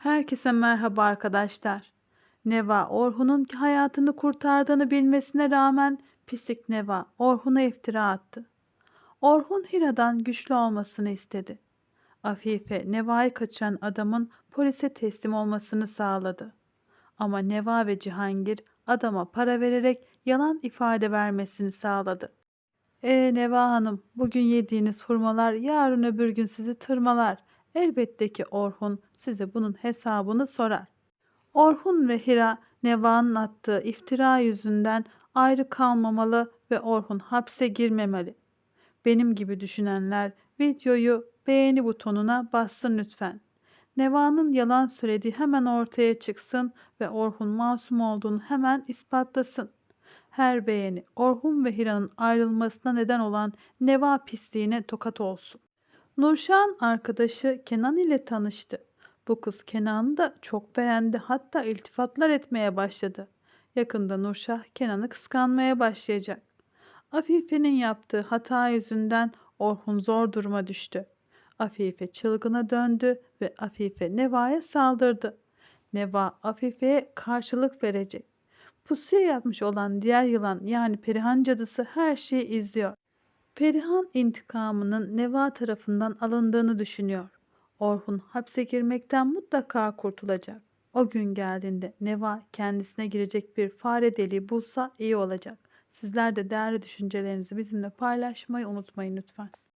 Herkese merhaba arkadaşlar. Neva, Orhun'un hayatını kurtardığını bilmesine rağmen pislik Neva, Orhun'a iftira attı. Orhun Hira'dan güçlü olmasını istedi. Afife, Neva'yı kaçıran adamın polise teslim olmasını sağladı. Ama Neva ve Cihangir adama para vererek yalan ifade vermesini sağladı. E Neva Hanım, bugün yediğiniz hurmalar yarın öbür gün sizi tırmalar. Elbette ki Orhun size bunun hesabını sorar. Orhun ve Hira Neva'nın attığı iftira yüzünden ayrı kalmamalı ve Orhun hapse girmemeli. Benim gibi düşünenler videoyu beğeni butonuna bassın lütfen. Neva'nın yalan söylediği hemen ortaya çıksın ve Orhun masum olduğunu hemen ispatlasın. Her beğeni Orhun ve Hira'nın ayrılmasına neden olan Neva pisliğine tokat olsun. Nurşah'ın arkadaşı Kenan ile tanıştı. Bu kız Kenan'ı da çok beğendi hatta iltifatlar etmeye başladı. Yakında Nurşah Kenan'ı kıskanmaya başlayacak. Afife'nin yaptığı hata yüzünden Orhun zor duruma düştü. Afife çılgına döndü ve Afife Neva'ya saldırdı. Neva Afife'ye karşılık verecek. Pusuya yapmış olan diğer yılan yani Perihan cadısı her şeyi izliyor. Perihan intikamının Neva tarafından alındığını düşünüyor. Orhun hapse girmekten mutlaka kurtulacak. O gün geldiğinde Neva kendisine girecek bir fare deliği bulsa iyi olacak. Sizler de değerli düşüncelerinizi bizimle paylaşmayı unutmayın lütfen.